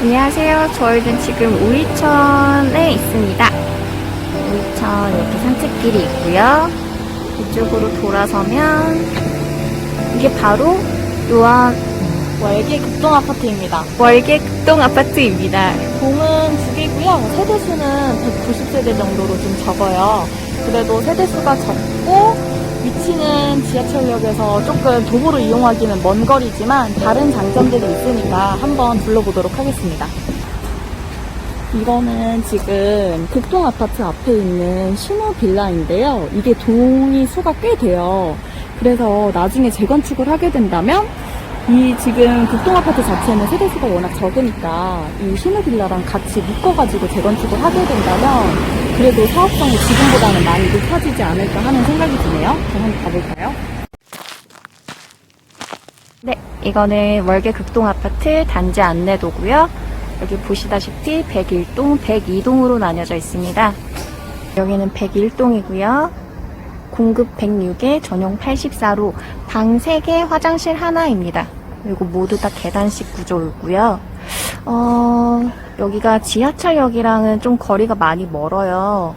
안녕하세요. 저희는 지금 우이천에 있습니다. 우이천 이렇게 산책길이 있고요. 이쪽으로 돌아서면 이게 바로 요한 월계 극동 아파트입니다. 월계 극동 아파트입니다. 개고요. 세대수는 190세대 정도로 좀 적어요. 그래도 세대수가 적고 위치는 지하철역에서 조금 도보로 이용하기는 먼 거리지만 다른 장점들이 있으니까 한번 둘러보도록 하겠습니다. 이거는 지금 극동 아파트 앞에 있는 신호 빌라인데요. 이게 동이 수가 꽤 돼요. 그래서 나중에 재건축을 하게 된다면 이 지금 극동 아파트 자체는 세대수가 워낙 적으니까 이 신호 빌라랑 같이 묶어가지고 재건축을 하게 된다면 그래도 사업성이 지금보다는 많이 높아지지 않을까 하는 생각이 드네요. 그럼 한번 가볼까요? 네, 이거는 월계 극동 아파트 단지 안내도고요. 여기 보시다시피 101동, 102동으로 나뉘어져 있습니다. 여기는 101동이고요. 공급 106에 전용 84로 방 3개, 화장실 하나입니다. 그리고 모두 다 계단식 구조이고요. 어, 여기가 지하철역이랑은 좀 거리가 많이 멀어요.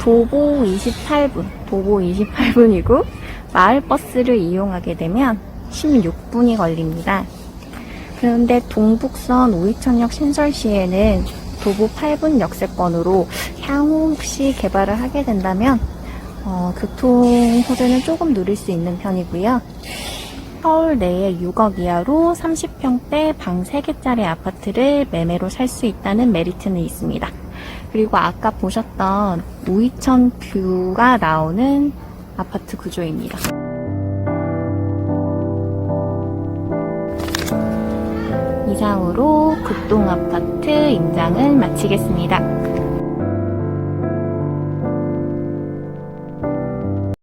도보 28분, 도보 28분이고 마을버스를 이용하게 되면 16분이 걸립니다. 그런데 동북선 우이천역 신설 시에는 도보 8분 역세권으로 향후 혹시 개발을 하게 된다면 어, 교통 호재는 조금 누릴 수 있는 편이고요. 서울 내에 6억 이하로 30평대 방 3개짜리 아파트를 매매로 살 수 있다는 메리트는 있습니다. 그리고 아까 보셨던 우이천 뷰가 나오는 아파트 구조입니다. 이상으로 극동 아파트 임장을 마치겠습니다.